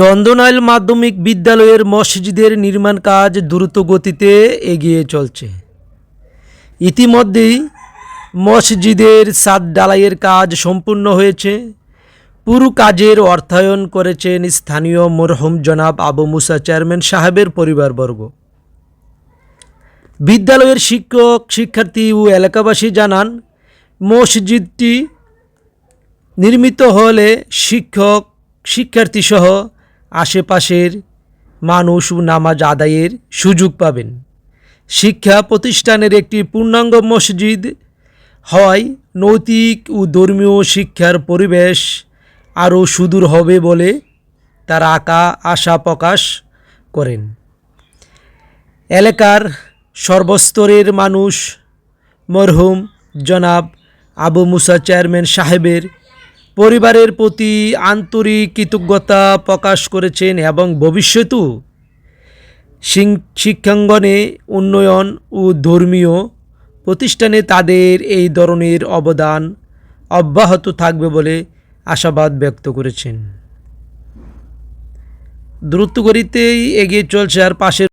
চন্দনাইল মাধ্যমিক বিদ্যালয়ের মসজিদের নির্মাণ কাজ দ্রুত গতিতে এগিয়ে চলছে। ইতিমধ্যেই মসজিদের সাত ডালাইয়ের কাজ সম্পূর্ণ হয়েছে। পুরো কাজের অর্থায়ন করেছেন স্থানীয় মরহুম জনাব আবু মুসা চেয়ারম্যান সাহেবের পরিবারবর্গ। বিদ্যালয়ের শিক্ষক, শিক্ষার্থী ও এলাকাবাসী জানান, মসজিদটি নির্মিত হলে শিক্ষক, শিক্ষার্থীসহ আশেপাশের মানুষ নামাজ আদায়ের সুযোগ পাবেন। শিক্ষা প্রতিষ্ঠানের একটি পূর্ণাঙ্গ মসজিদ হয় নৈতিক ও ধর্মীয় শিক্ষার পরিবেশ আরও সুদূর হবে বলে তারা আকা আশা প্রকাশ করেন। এলাকার সর্বস্তরের মানুষ মরহুম জনাব আবু মুসা চেয়ারম্যান সাহেবের পরিবারের প্রতি আন্তরিক কৃতজ্ঞতা প্রকাশ করেছেন এবং ভবিষ্যতেও শিক্ষাঙ্গনে উন্নয়ন ও ধর্মীয় প্রতিষ্ঠানে তাদের এই ধরনের অবদান অব্যাহত থাকবে বলে আশাবাদ ব্যক্ত করেছেন। দ্রুত গতিতেই এগিয়ে চলছে আর পাশের